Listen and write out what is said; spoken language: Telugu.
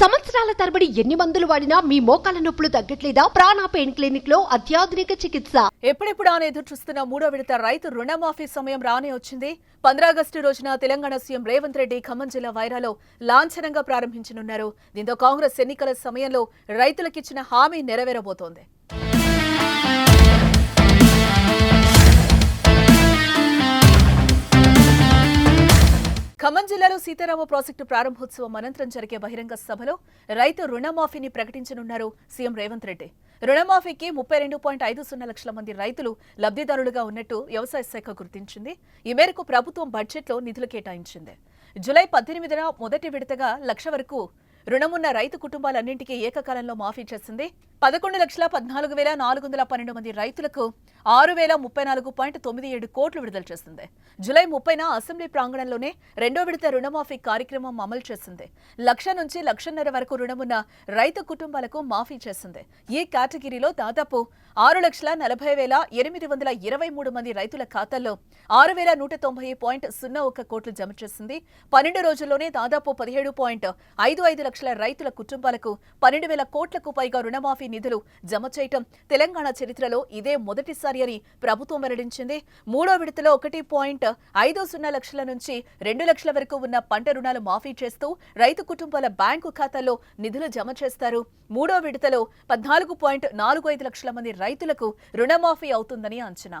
సంవత్సరాల తరబడి ఎన్ని మందులు వాడినా మీ మోకాల నొప్పులు తగ్గట్లేదా? ప్రాణ పెయిన్ క్లినిక్లో అత్యాధునిక చికిత్స. ఎప్పుడెప్పుడు అని ఎదురు చూస్తున్న మూడో విడత రైతు రుణమాఫీ సమయం రానే వచ్చింది. పంద్రాగస్టు రోజున తెలంగాణ సీఎం రేవంత్ రెడ్డి ఖమ్మం జిల్లా వైరాలో లాంఛనంగా ప్రారంభించనున్నారు. దీంతో కాంగ్రెస్ ఎన్నికల సమయంలో రైతులకిచ్చిన హామీ నెరవేరబోతోంది. ఖమ్మం జిల్లాలో సీతారామ ప్రాజెక్టు ప్రారంభోత్సవం అనంతరం జరిగే బహిరంగ సభలో రైతు రుణమాఫీని ప్రకటించనున్నారు సీఎం రేవంత్ రెడ్డి. రుణమాఫీకి ముప్పై రెండు పాయింట్ ఐదు సున్నా లక్షల మంది రైతులు లబ్ధిదారులుగా ఉన్నట్టు వ్యవసాయ శాఖ గుర్తించింది. ఈ మేరకు ప్రభుత్వం బడ్జెట్లో నిధులు కేటాయించింది. జులై పద్దెనిమిదిన మొదటి విడతగా లక్ష వరకు రుణమున్న రైతు కుటుంబాలన్నింటికీ ఏకకాలంలో మాఫీ చేసింది. పదకొండు లక్షల పద్నాలుగు వేల నాలుగు వందల పన్నెండు మంది రైతులకు ఆరు వేల ముప్పై నాలుగు పాయింట్ తొమ్మిది ఏడు కోట్లు విడుదల చేసింది. జులై ముప్పైన అసెంబ్లీ ప్రాంగణంలోనే రెండో విడత రుణమాఫీ కార్యక్రమం అమలు చేసింది. లక్ష నుంచి లక్షన్నర వరకు రుణమున్న రైతు కుటుంబాలకు మాఫీ చేసింది. ఈ కేటగిరీలో దాదాపు ఆరు లక్షల నలభై వేల ఎనిమిది వందల ఇరవై మూడు మంది రైతుల ఖాతాల్లో ఆరు వేల నూట తొంభై పాయింట్ సున్నా ఒక్క కోట్లు జమ చేసింది. పన్నెండు రోజుల్లోనే దాదాపు పదిహేడు పాయింట్ ఐదు ఐదు లక్షల రైతుల కుటుంబాలకు పన్నెండు వేల కోట్లకు పైగా రుణమాఫీ నిధులు జమ చేయటం తెలంగాణ చరిత్రలో ఇదే మొదటిసారి అని ప్రభుత్వం వెల్లడించింది. మూడో విడతలో ఒకటి పాయింట్ ఐదు సున్నా లక్షల నుంచి రెండు లక్షల వరకు ఉన్న పంట రుణాలు మాఫీ చేస్తూ రైతు కుటుంబాల బ్యాంకు ఖాతాల్లో నిధులు జమ చేస్తారు. మూడో విడతలో పద్నాలుగు పాయింట్ నాలుగు ఐదు లక్షల మంది రైతులకు రుణమాఫీ అవుతుందని అంచనా.